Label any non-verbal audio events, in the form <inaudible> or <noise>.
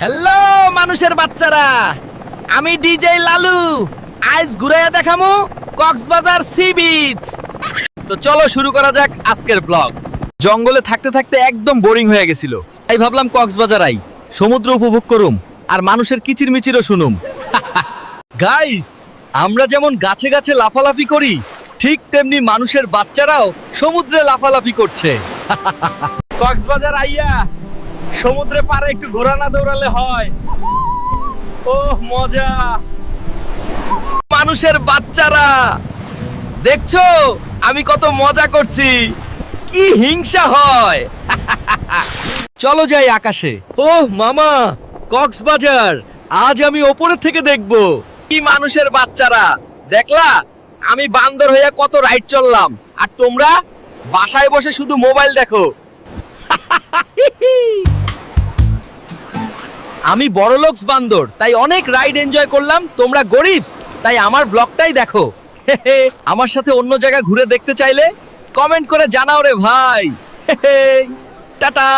Hello মানুষের বাচ্চারা। আমি ডিজে লালু। আজ ঘুরাইয়া দেখামু কক্সবাজার সি বিচ। তো চলো শুরু করা যাক আজকের ব্লগ জঙ্গলে থাকতে থাকতে একদম বোরিং হয়ে গেছিল। তাই ভাবলাম কক্সবাজার আই। সমুদ্র উপভোগ করুম আর মানুষের কিচিরমিচিরও শুনুম। <laughs> গাইস আমরা যেমন গাছে গাছে লাফালাফি করি, ঠিক তেমনি মানুষের বাচ্চারাও সমুদ্রে লাফালাফি করছে। <laughs> কক্সবাজার আইয়া সমুদ্রে পারে একটু ঘোরানা দৌড়ালে হয়। ও মজা। মানুষের বাচ্চারা, দেখছ? আমি কত মজা করছি। কি হিংসা হয়। <laughs> চলো যাই আকাশে। ও মামা, কক্সবাজার। আজ আমি ওপরে থেকে দেখব। কি মানুষের বাচ্চারা। দেখলা? আমি বান্দর হইয়া কত রাইড চললাম। আর তোমরা বাসায় বসে শুধু মোবাইল দেখো। <laughs> আমি বড়লোকস বান্দর, তাই অনেক রাইড এনজয় করলাম, তোমরা গরিবস, তাই আমার ব্লগটাই দেখো। আমার সাথে অন্য জায়গা ঘুরে দেখতে চাইলে কমেন্ট করে জানাও রে ভাই। টাটা।